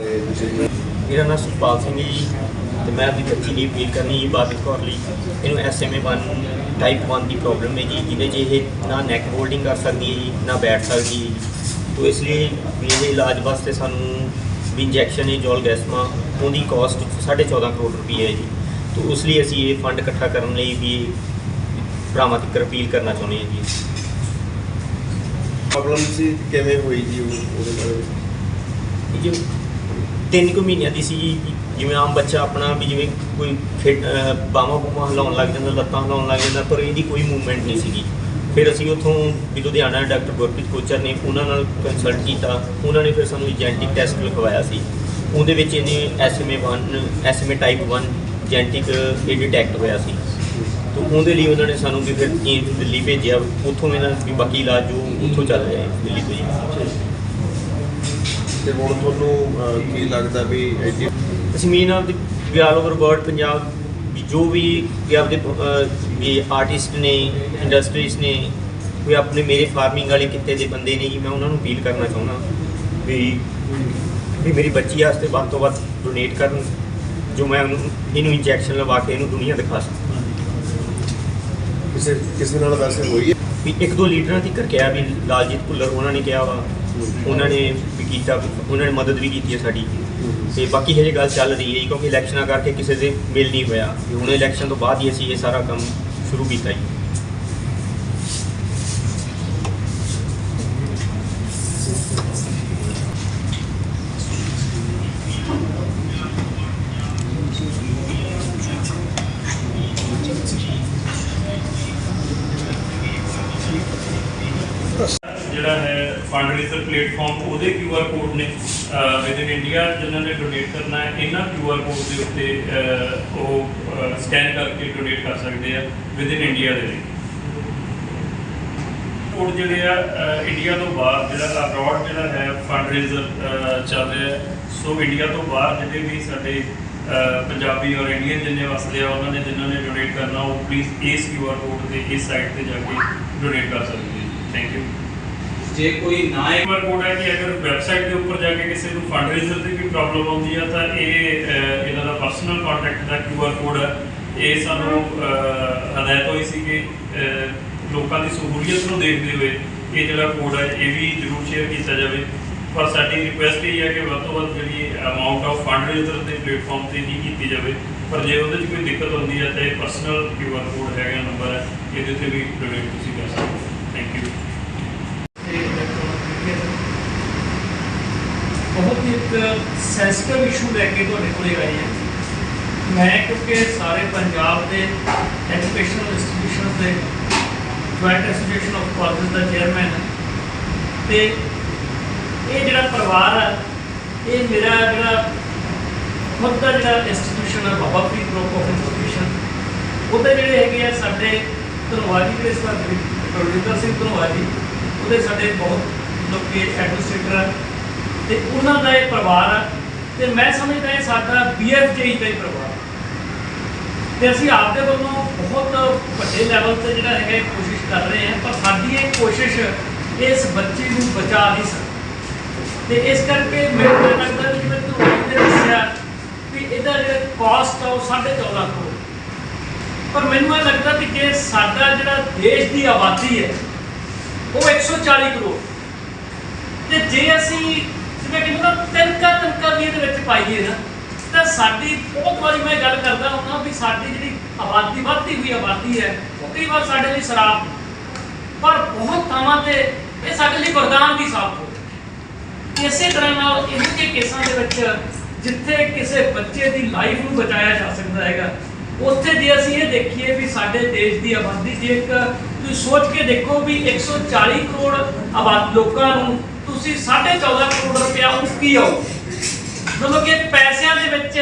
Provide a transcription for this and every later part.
ਮੇਰਾ ਨਾਮ ਸੁਖਪਾਲ ਸਿੰਘ ਜੀ ਤੇ ਮੈਂ ਆਪਣੀ ਬੱਚੀ ਦੀ ਅਪੀਲ ਕਰਨੀ ਹੈ ਬਾਦਲ ਕੌਰ ਲਈ। ਇਹਨੂੰ ਐਸਐਮਏ 1 ਟਾਈਪ 1 ਦੀ ਪ੍ਰੋਬਲਮ ਹੈ ਜੀ। ਜਿਹਦੇ 'ਚ ਇਹ ਨਾ ਨੈਕ ਹੋਲਡਿੰਗ ਕਰ ਸਕਦੀ ਹੈ ਜੀ ਨਾ ਬੈਠ ਸਕਦੀ ਹੈ ਤੋ ਇਸ ਲਈ ਵੀ ਇਹ ਇਲਾਜ ਵਾਸਤੇ ਸਾਨੂੰ ਵੀ ਇੰਜੈਕਸ਼ਨ ਹੈ ਜੋਲਗੈਸਮਾ। ਉਹਦੀ ਕਾਸਟ 14.5 ਕਰੋੜ ਰੁਪਏ ਹੈ ਜੀ। ਤੋ ਉਸ ਲਈ ਅਸੀਂ ਇਹ ਫੰਡ ਇਕੱਠਾ ਕਰਨ ਲਈ ਵੀ ਭਰਾਵਾਂ ਤੱਕ ਅਪੀਲ ਕਰਨਾ ਚਾਹੁੰਦੇ ਹਾਂ ਜੀ। ਪ੍ਰੋਬਲਮ ਸੀ ਕਿਵੇਂ ਹੋਈ ਜੀ ਉਹ- ਉਹਦੇ ਬਾਰੇ? ਇਹ ਜੋ ਤਿੰਨ ਕੁ ਮਹੀਨਿਆਂ ਦੀ ਸੀ ਜਿਵੇਂ ਆਮ ਬੱਚਾ ਆਪਣਾ ਵੀ ਜਿਵੇਂ ਕੋਈ ਖੇਡ ਬਾਹਾਂ ਬੂਹਾਂ ਹਿਲਾਉਣ ਲੱਗ ਜਾਂਦਾ, ਲੱਤਾਂ ਹਿਲਾਉਣ ਲੱਗ ਜਾਂਦਾ, ਪਰ ਇਹਦੀ ਕੋਈ ਮੂਵਮੈਂਟ ਨਹੀਂ ਸੀਗੀ। ਫਿਰ ਅਸੀਂ ਉੱਥੋਂ ਵੀ ਲੁਧਿਆਣਾ ਡਾਕਟਰ ਗੁਰਪ੍ਰੀਤ ਕੋਚਰ ਨੇ ਉਹਨਾਂ ਨਾਲ ਕੰਸਲਟ ਕੀਤਾ। ਉਹਨਾਂ ਨੇ ਫਿਰ ਸਾਨੂੰ ਜੈਨਟਿਕ ਟੈਸਟ ਲਿਖਵਾਇਆ ਸੀ। ਉਹਦੇ ਵਿੱਚ ਇਹਨੇ ਐਸਐਮਏ 1 ਐਸਐਮਏ ਟਾਈਪ 1 ਜੈਨਟਿਕ ਇਹ ਡਿਟੈਕਟ ਹੋਇਆ ਸੀ। ਤੋਂ ਉਹਦੇ ਲਈ ਉਹਨਾਂ ਨੇ ਸਾਨੂੰ ਵੀ ਫਿਰ ਕੀ ਦਿੱਲੀ ਭੇਜਿਆ। ਉੱਥੋਂ ਇਹਨਾਂ ਵੀ ਬਾਕੀ ਇਲਾਜ ਜੋ ਉੱਥੋਂ ਚੱਲ ਰਿਹਾ ਦਿੱਲੀ ਤੋਂ ਜੀ ਤੇ ਹੁਣ ਤੁਹਾਨੂੰ ਕੀ ਲੱਗਦਾ ਵੀ ਐਡੀ ਅਸੀਂ main of the all over world Punjab ਵੀ ਜੋ ਵੀ ਵੀ ਆਪਦੇ ਵੀ ਆਰਟਿਸਟ ਨੇ ਇੰਡਸਟਰੀਜ਼ ਨੇ ਕੋਈ ਆਪਣੇ ਮੇਰੇ ਫਾਰਮਿੰਗ ਵਾਲੇ ਕਿੱਤੇ ਦੇ ਬੰਦੇ ਨੇ ਜੀ ਮੈਂ ਉਹਨਾਂ ਨੂੰ ਅਪੀਲ ਕਰਨਾ ਚਾਹੁੰਦਾ ਵੀ ਵੀ ਮੇਰੀ ਬੱਚੀ ਵਾਸਤੇ ਵੱਧ ਤੋਂ ਵੱਧ ਡੋਨੇਟ ਕਰਨ ਜੋ ਮੈਂ ਉਹਨੂੰ ਇਹਨੂੰ ਇੰਜੈਕਸ਼ਨ ਲਵਾ ਕੇ ਇਹਨੂੰ ਦੁਨੀਆ ਦਿਖਾ ਸਕਾਂ। ਕਿਸੇ ਕਿਸੇ ਨਾਲ ਵੈਸੇ ਹੋਈ ਹੈ? ਵੀ ਇੱਕ ਦੋ ਲੀਡਰਾਂ ਤੱਕ ਕਿਹਾ ਵੀ ਲਾਲਜੀਤ ਭੁੱਲਰ ਉਹਨਾਂ ਨੇ ਕਿਹਾ ਵਾ ਉਹਨਾਂ ਨੇ ਕੀਤਾ ਉਹਨਾਂ ਨੇ ਮਦਦ ਵੀ ਕੀਤੀ ਹੈ ਸਾਡੀ। ਤੇ ਬਾਕੀ ਹਜੇ ਗੱਲ ਚੱਲ ਰਹੀ ਹੈ ਜੀ, ਕਿਉਂਕਿ ਇਲੈਕਸ਼ਨਾਂ ਕਰਕੇ ਕਿਸੇ ਦੇ ਮਿਲ ਨਹੀਂ ਹੋਇਆ। ਵੀ ਹੁਣ ਇਲੈਕਸ਼ਨ ਤੋਂ ਬਾਅਦ ਹੀ ਅਸੀਂ ਇਹ ਸਾਰਾ ਕੰਮ ਸ਼ੁਰੂ ਕੀਤਾ ਜੀ। ਜਿਹੜਾ ਹੈ ਫੰਡਰੇਜ਼ਰ ਪਲੇਟਫਾਰਮ ਉਹਦੇ ਕਿਊ ਆਰ ਕੋਡ ਨੇ ਵਿਦ ਇਨ ਇੰਡੀਆ ਜਿਨ੍ਹਾਂ ਨੇ ਡੋਨੇਟ ਕਰਨਾ ਹੈ, ਇਹਨਾਂ ਕਿਊਆਰ ਕੋਡ ਦੇ ਉੱਤੇ ਉਹ ਸਕੈਨ ਕਰਕੇ ਡੋਨੇਟ ਕਰ ਸਕਦੇ ਆ ਵਿਦ ਇਨ ਇੰਡੀਆ ਦੇ ਲਈ। ਕੋਡ ਜਿਹੜੇ ਆ ਇੰਡੀਆ ਤੋਂ ਬਾਹਰ ਜਿਹੜਾ ਅਬਰੋਡ ਜਿਹੜਾ ਹੈ ਫੰਡਰੇਜ਼ਰ ਚੱਲ ਰਿਹਾ ਸੋ ਇੰਡੀਆ ਤੋਂ ਬਾਹਰ ਜਿਹੜੇ ਵੀ ਸਾਡੇ ਪੰਜਾਬੀ ਔਰ ਇੰਡੀਅਨ ਜਿੰਨੇ ਵਸਦੇ ਆ, ਉਹਨਾਂ ਨੇ ਜਿਨ੍ਹਾਂ ਨੇ ਡੋਨੇਟ ਕਰਨਾ, ਉਹ ਪਲੀਜ਼ ਇਸ ਕਿਊਆਰ ਕੋਡ ਤੇ, ਇਸ ਸਾਈਟ ਤੇ ਜਾ ਕੇ ਡੋਨੇਟ ਕਰ ਸਕਦੇ ਜੀ। ਥੈਂਕ ਯੂ ਜੇ ਕੋਈ ਨਾ ਇੱਕ ਵਾਰ ਕੋਡ ਹੈ ਕਿ ਅਗਰ ਵੈਬਸਾਈਟ ਦੇ ਉੱਪਰ ਜਾ ਕੇ ਕਿਸੇ ਨੂੰ ਫੰਡ ਰੇਜ਼ਰ ਦੀ ਵੀ ਪ੍ਰੋਬਲਮ ਆਉਂਦੀ ਹੈ ਤਾਂ ਇਹ ਇਹਨਾਂ ਦਾ ਪਰਸਨਲ ਕੰਟੈਕਟ ਦਾ ਕਿਊਆਰ ਕੋਡ ਹੈ ਇਹ ਸਾਨੂੰ ਹਦਾਇਤ ਹੋਈ ਸੀ ਕਿ ਲੋਕਾਂ ਦੀ ਸਹੂਲੀਅਤ ਨੂੰ ਦੇਖਦੇ ਹੋਏ ਇਹ ਜਿਹੜਾ ਕੋਡ ਹੈ ਇਹ ਵੀ ਜ਼ਰੂਰ ਸ਼ੇਅਰ ਕੀਤਾ ਜਾਵੇ। ਪਰ ਸਾਡੀ ਰਿਕੁਐਸਟ ਇਹ ਹੈ ਕਿ ਵੱਧ ਤੋਂ ਵੱਧ ਜਿਹੜੀ ਅਮਾਉਂਟ ਆਫ ਫੰਡਰੇਜ਼ਰ ਦੇ ਪਲੇਟਫਾਰਮ ਤੇ ਨਹੀਂ ਕੀਤੀ ਜਾਵੇ। ਪਰ ਜੇ ਉਹਦੇ 'ਚ ਕੋਈ ਦਿੱਕਤ ਆਉਂਦੀ ਹੈ ਤਾਂ ਇਹ ਪਰਸਨਲ ਕਿਊਆਰ ਕੋਡ ਹੈਗਾ ਨੰਬਰ ਹੈ ਇਹਦੇ ਤੇ ਵੀ ਡੋਨੇਟ ਤੁਸੀਂ ਕਰ ਸਕਦੇ ਹੋ। ਥੈਂਕ ਯੂ ਬਹੁਤ ਹੀ ਇੱਕ ਸੈਂਸਿਟਿਵ ਇਸ਼ੂ ਲੈ ਕੇ ਤੁਹਾਡੇ ਕੋਲੇ ਆਏ ਹਾਂ। ਮੈਂ ਕਿਉਂਕਿ ਸਾਰੇ ਪੰਜਾਬ ਦੇ ਐਜੂਕੇਸ਼ਨਲ ਇੰਸਟੀਟਿਊਸ਼ਨਸ ਦੇ ਜੁਆਇੰਟ ਐਸੋਸੀਏਸ਼ਨ ਆਫ ਕਾਲਜਸ ਦਾ ਚੇਅਰਮੈਨ ਹਾਂ। ਤੇ ਇਹ ਜਿਹੜਾ ਪਰਿਵਾਰ ਹੈ, ਇਹ ਮੇਰਾ ਜਿਹੜਾ ਖੁਦ ਦਾ ਜਿਹੜਾ ਇੰਸਟੀਟਿਊਸ਼ਨ ਹੈ, Baba Farid group of institution ਉਹਦੇ ਜਿਹੜੇ ਹੈਗੇ ਆ ਸਾਡੇ ਧੰਨਵਾਦੀ ਜਿਹੜੇ ਸਾਡੇ ਪ੍ਰੋਡਿਊਸਰ ਸਿੰਘ ਧੰਨਵਾਦੀ, ਉਹਦੇ ਸਾਡੇ ਬਹੁਤ ਲੋਕੀ ਐਡਮਿਨਿਸਟ੍ਰੇਟਰ ਆ। ਤੇ ਉਹਨਾਂ ਦਾ ਇਹ ਪਰਿਵਾਰ ਆ। ਤੇ ਮੈਂ ਸਮਝਦਾ ਇਹ ਸਾਡਾ ਬੀਐਫਜੇਈ ਦਾ ਹੀ ਪਰਿਵਾਰ ਆ। ਤੇ ਅਸੀਂ ਆਪਦੇ ਵੱਲੋਂ ਬਹੁਤ ਵੱਡੇ ਲੈਵਲ ਤੇ ਜਿਹੜਾ ਹੈਗਾ ਕੋਸ਼ਿਸ਼ ਕਰ ਰਹੇ ਹਾਂ, ਪਰ ਸਾਡੀ ਇਹ ਕੋਸ਼ਿਸ਼ ਇਸ ਬੱਚੀ ਨੂੰ ਬਚਾ ਨਹੀਂ ਸਕਦੀ। ਤੇ ਇਸ ਕਰਕੇ ਮੈਨੂੰ ਤਾਂ ਲੱਗਦਾ ਕਿ ਜਿਵੇਂ ਤੁਹਾਨੂੰ ਨੇ ਦੱਸਿਆ ਵੀ ਇਹਦਾ ਜਿਹੜਾ ਕਾਸਟ ਆ ਉਹ 14.5 ਕਰੋੜ ਪਰ ਮੈਨੂੰ ਇਹ ਲੱਗਦਾ ਕਿ ਜੇ ਸਾਡਾ ਜਿਹੜਾ ਦੇਸ਼ ਦੀ ਆਬਾਦੀ ਹੈ, ਉਹ 140 ਕਰੋੜ। ਤੇ ਜੇ ਅਸੀਂ ਜਿਵੇਂ ਕਿ ਨਾ ਤਿੰਨਕਾ ਤਿੰਨਕਾ ਵੀ ਇਹਦੇ ਵਿੱਚ ਪਾਈਏ ਨਾ, ਤਾਂ ਸਾਡੀ ਬਹੁਤ ਵਾਰੀ ਮੈਂ ਗੱਲ ਕਰਦਾ ਹੁੰਦਾ ਵੀ ਸਾਡੀ ਜਿਹੜੀ ਆਬਾਦੀ ਵੱਧਦੀ ਹੋਈ ਆਬਾਦੀ ਹੈ ਉਹ ਕਈ ਵਾਰ ਸਾਡੇ ਲਈ ਸ਼ਰਾਬ ਪਰ ਬਹੁਤ ਥਾਵਾਂ ਤੇ ਇਹ ਸਾਡੇ ਲਈ ਵਰਦਾਨ ਵੀ ਸਾਬਤ ਹੋ ਇਸੇ ਤਰ੍ਹਾਂ ਨਾਲ ਇਹੋ ਜਿਹੇ ਕੇਸਾਂ ਦੇ ਵਿੱਚ ਜਿੱਥੇ ਕਿਸੇ ਬੱਚੇ ਦੀ ਲਾਈਫ ਨੂੰ ਬਚਾਇਆ ਜਾ ਸਕਦਾ ਹੈਗਾ, ਉੱਥੇ ਜੇ ਅਸੀਂ ਇਹ ਦੇਖੀਏ ਵੀ ਸਾਡੇ ਦੇਸ਼ ਦੀ ਆਬਾਦੀ ਜੇ ਇੱਕ ਤੁਸੀਂ ਸੋਚ ਕੇ ਦੇਖੋ ਵੀ 140 ਕਰੋੜ ਆਬਾਦ ਲੋਕਾਂ ਨੂੰ ਤੁਸੀਂ 14.5 ਕਰੋੜ ਰੁਪਇਆ ਉਹ ਕੀ ਮਤਲਬ ਕਿ ਪੈਸਿਆਂ ਦੇ ਵਿੱਚ,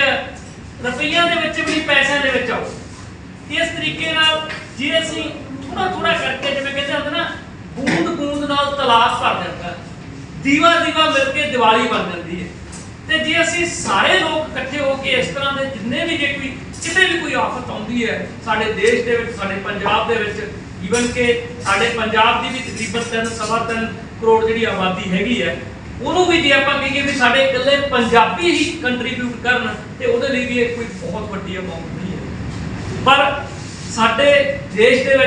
ਰੁਪਈਆਂ ਦੇ ਵਿੱਚ ਵੀ ਪੈਸਿਆਂ ਦੇ ਵਿੱਚ ਆਉ ਇਸ ਤਰੀਕੇ ਨਾਲ ਜੇ ਅਸੀਂ ਥੋੜਾ ਥੋੜਾ ਕਰਕੇ ਜਿਵੇਂ ਕਹਿੰਦੇ ਹੁੰਦੇ ਨਾ ਬੂੰਦ ਬੂੰਦ ਨਾਲ ਤਲਾਸ਼ ਭਰ ਜਾਂਦਾ ਦੀਵਾ ਦੀਵਾ ਮਿਲ ਕੇ ਦੀਵਾਲੀ ਬਣ ਜਾਂਦੀ ਹੈ। ਤੇ ਜੇ ਅਸੀਂ ਸਾਰੇ ਲੋਕ ਇਕੱਠੇ ਹੋ ਕੇ ਇਸ ਤਰ੍ਹਾਂ ਦੇ ਜਿੰਨੇ ਵੀ ਜੇ ਕੋਈ, ਕਿਤੇ ਵੀ ਕੋਈ ਆਫਤ ਆਉਂਦੀ ਹੈ, ਸਾਡੇ ਦੇਸ਼ ਦੇ ਵਿੱਚ, ਸਾਡੇ ਪੰਜਾਬ ਦੇ ਵਿੱਚ ਈਵਨ ਕਿ ਸਾਡੇ ਪੰਜਾਬ ਦੀ ਵੀ ਤਕਰੀਬਨ ਤਿੰਨ, ਸਵਾ ਤਿੰਨ ਕਰੋੜ ਜਿਹੜੀ ਆਬਾਦੀ ਹੈਗੀ ਹੈ, ਉਹਨੂੰ ਵੀ ਜੇ ਆਪਾਂ ਕਹੀਏ ਵੀ ਸਾਡੇ ਇਕੱਲੇ ਪੰਜਾਬੀ ਹੀ ਕੰਟਰੀਬਿਊਟ ਕਰਨ, ਤੇ ਉਹਦੇ ਲਈ ਵੀ ਇਹ ਕੋਈ ਬਹੁਤ ਵੱਡੀ ਅਮਾਉਂਟ ਨਹੀਂ ਹੈ। ਪਰ ਸਾਡੇ ਦੇਸ਼ ਦੇ ਵਿੱਚ